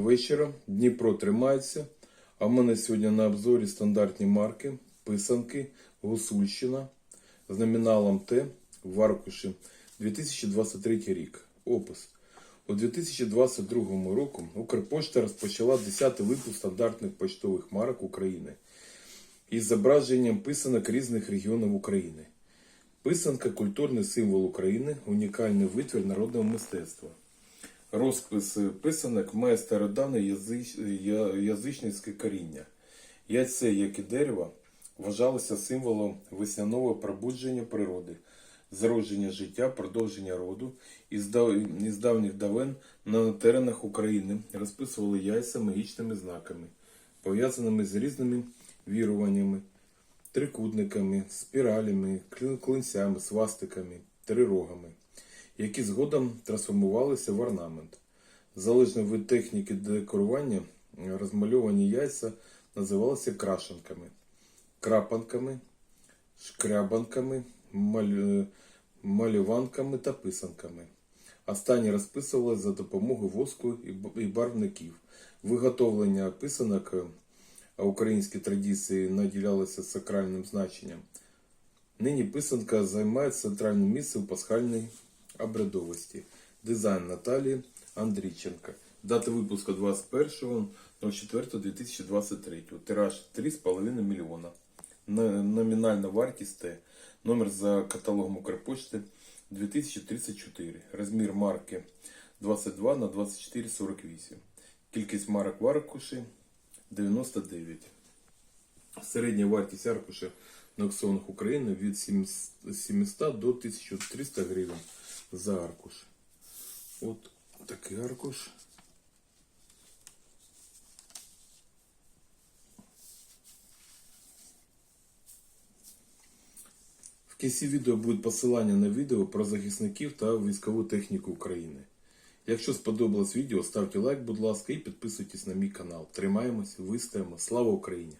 Вечора Дніпро тримається. А в мене сьогодні на обзорі стандартні марки, писанки, Гусульщина з номіналом Т в аркуші 2023 рік. Опис. У 2022 року Укрпошта розпочала 10 випуск стандартних поштових марок України із зображенням писанок різних регіонів України. Писанка культурний символ України, унікальний витвір народного мистецтва. Розпис писанок має стародавне язич... язичницьке коріння. Яйце, як і дерево, вважалося символом весняного пробудження природи, зародження життя, продовження роду. Із, дав... із давніх давен на теренах України розписували яйця магічними знаками, пов'язаними з різними віруваннями, трикутниками, спіралями, клинцями, свастиками, трирогами які згодом трансформувалися в орнамент. Залежно від техніки декорування, розмальовані яйця називалися крашенками, крапанками, шкрябанками, маль- малюванками та писанками. Останні розписувалися за допомогою воску і барвників. Виготовлення писанок е, українські традиції наділялися сакральним значенням. Нині писанка займає центральне місце у пасхальній обрядовості. Дизайн Наталії Андрійченка. Дата випуску 21.04.2023. Тираж 3,5 мільйона. На- Номінальна вартість Номер за каталогом Укрпошти 2034. Розмір марки 22 на 24,48. Кількість марок в аркуші 99. Середня вартість аркуша на аукціонах України від 700 до 1300 гривень за аркуш. От такий аркуш. В кінці відео буде посилання на відео про захисників та військову техніку України. Якщо сподобалось відео, ставте лайк, будь ласка, і підписуйтесь на мій канал. Тримаємось, вистоїмо. Слава Україні!